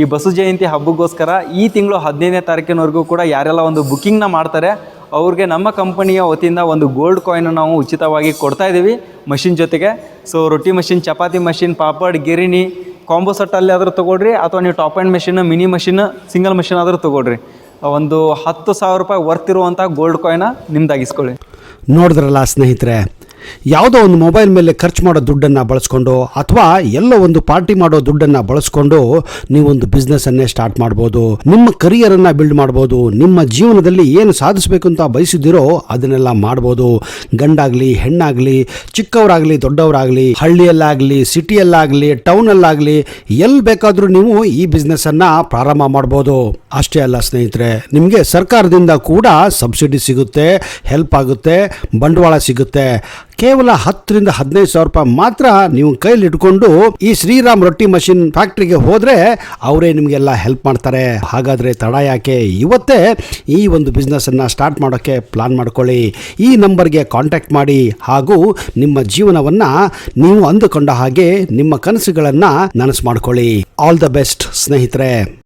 ಈ ಬಸು ಜಯಂತಿ ಹಬ್ಬಕ್ಕೋಸ್ಕರ ಈ ತಿಂಗಳು ಹದಿನೈದನೇ ತಾರೀಕಿನವರೆಗೂ ಕೂಡ ಯಾರೆಲ್ಲ ಒಂದು ಬುಕ್ಕಿಂಗ್ನ ಮಾಡ್ತಾರೆ ಅವ್ರಿಗೆ ನಮ್ಮ ಕಂಪನಿಯ ವತಿಯಿಂದ ಒಂದು ಗೋಲ್ಡ್ ಕಾಯಿನ್ ನಾವು ಉಚಿತವಾಗಿ ಕೊಡ್ತಾ ಇದ್ದೀವಿ ಮಷಿನ್ ಜೊತೆಗೆ. So rotti machine chapati machine papad, ಗಿರಿಣಿ combo ಸೆಟ್ಟಲ್ಲಿ ಆದರೂ ತೊಗೊಳ್ರಿ ಅಥವಾ ನೀವು top and machine mini machine single machine ಆದರೂ ತೊಗೊಳ್ರಿ. ಒಂದು ಹತ್ತು ಸಾವಿರ ರೂಪಾಯಿ ವರ್ತಿರುವಂಥ ಗೋಲ್ಡ್ ಕಾಯಿನ ನಿಮ್ದಾಗಿಸ್ಕೊಳ್ಳಿ. ನೋಡಿದ್ರಲ್ಲ ಸ್ನೇಹಿತರೆ ಯಾವುದೋ ಒಂದು ಮೊಬೈಲ್ ಮೇಲೆ ಖರ್ಚು ಮಾಡೋ ದುಡ್ಡನ್ನು ಬಳಸ್ಕೊಂಡು ಅಥವಾ ಎಲ್ಲೋ ಒಂದು ಪಾರ್ಟಿ ಮಾಡೋ ದುಡ್ಡನ್ನು ಬಳಸ್ಕೊಂಡು ನೀವೊಂದು ಬಿಸ್ನೆಸ್ಸನ್ನೇ ಸ್ಟಾರ್ಟ್ ಮಾಡ್ಬೋದು. ನಿಮ್ಮ ಕರಿಯರನ್ನು ಬಿಲ್ಡ್ ಮಾಡ್ಬೋದು. ನಿಮ್ಮ ಜೀವನದಲ್ಲಿ ಏನು ಸಾಧಿಸಬೇಕು ಅಂತ ಬಯಸಿದ್ದೀರೋ ಅದನ್ನೆಲ್ಲ ಮಾಡ್ಬೋದು. ಗಂಡಾಗಲಿ, ಹೆಣ್ಣಾಗಲಿ, ಚಿಕ್ಕವರಾಗಲಿ, ದೊಡ್ಡವರಾಗಲಿ, ಹಳ್ಳಿಯಲ್ಲಾಗಲಿ ಸಿಟಿಯಲ್ಲಾಗಲಿ ಟೌನಲ್ಲಾಗಲಿ ಎಲ್ಲಿ ಬೇಕಾದರೂ ನೀವು ಈ ಬಿಸ್ನೆಸ್ಸನ್ನು ಪ್ರಾರಂಭ ಮಾಡ್ಬೋದು. ಅಷ್ಟೇ ಅಲ್ಲ ಸ್ನೇಹಿತರೆ, ನಿಮಗೆ ಸರ್ಕಾರದಿಂದ ಕೂಡ ಸಬ್ಸಿಡಿ ಸಿಗುತ್ತೆ ಹೆಲ್ಪ್ ಆಗುತ್ತೆ, ಬಂಡವಾಳ ಸಿಗುತ್ತೆ. ಕೇವಲ ಹತ್ತರಿಂದ ಹದಿನೈದು ಸಾವಿರ ರೂಪಾಯಿ ಮಾತ್ರ ನೀವು ಕೈಲಿ ಇಟ್ಕೊಂಡು ಈ ಶ್ರೀರಾಮ್ ರೊಟ್ಟಿ ಮಷಿನ್ ಫ್ಯಾಕ್ಟ್ರಿಗೆ ಹೋದ್ರೆ ಅವರೇ ನಿಮಗೆಲ್ಲ ಹೆಲ್ಪ್ ಮಾಡ್ತಾರೆ. ಹಾಗಾದ್ರೆ ತಡ ಯಾಕೆ? ಇವತ್ತೇ ಈ ಒಂದು ಬಿಸ್ನೆಸ್ಸನ್ನು ಸ್ಟಾರ್ಟ್ ಮಾಡೋಕ್ಕೆ ಪ್ಲಾನ್ ಮಾಡ್ಕೊಳ್ಳಿ. ಈ ನಂಬರ್ಗೆ ಕಾಂಟ್ಯಾಕ್ಟ್ ಮಾಡಿ. ಹಾಗೂ ನಿಮ್ಮ ಜೀವನವನ್ನ ನೀವು ಅಂದುಕೊಂಡ ಹಾಗೆ ನಿಮ್ಮ ಕನಸುಗಳನ್ನ ನನಸು ಮಾಡ್ಕೊಳ್ಳಿ. ಆಲ್ ದ ಬೆಸ್ಟ್ ಸ್ನೇಹಿತರೆ.